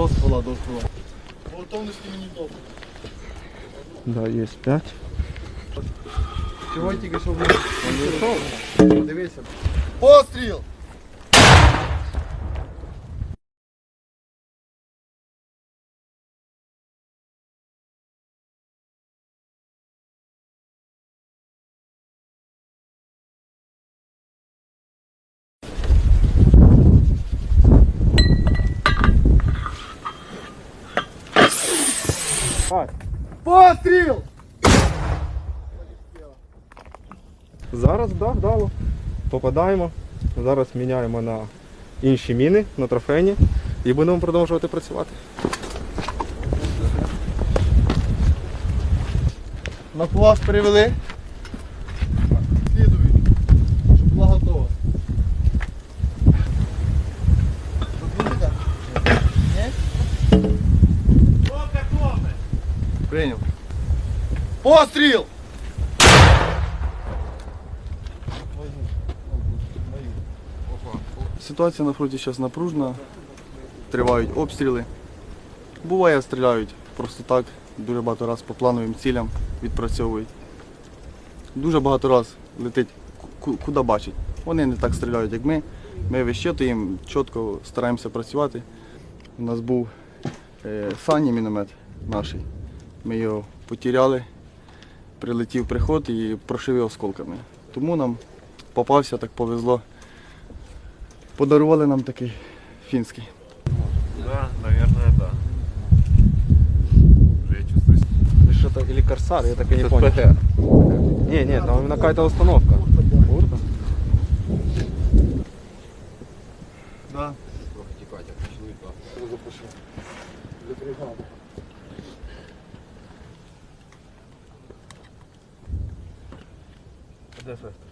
До ствола, до ствола. По готовності мені добре. Да, є 5. Чого тільки що вліз? Подивися. Постріл! Постріл! Зараз, да, вдало. Попадаємо. Зараз міняємо на інші міни, на трофейні і будемо продовжувати працювати. На пласт перевели. Прийняв. Постріл! Ситуація на фронті зараз напружена, тривають обстріли. Буває, стріляють просто так, дуже багато разів по плановим цілям відпрацьовують. Дуже багато разів летить куди бачить. Вони не так стріляють, як ми. Ми вищитуємо, чітко стараємося працювати. У нас був е, Сані міномет наш. Ми його потеряли, прилетів приход і прошив його осколками. Тому нам попався, так повезло. Подарували нам такий фінський. Да, наверное, да. Я чувствую. Что-то или Корсар, я так и не понял. Не, не, там именно какая-то установка. Бурда? Да. Трохи тікати, а почали то. Де фест?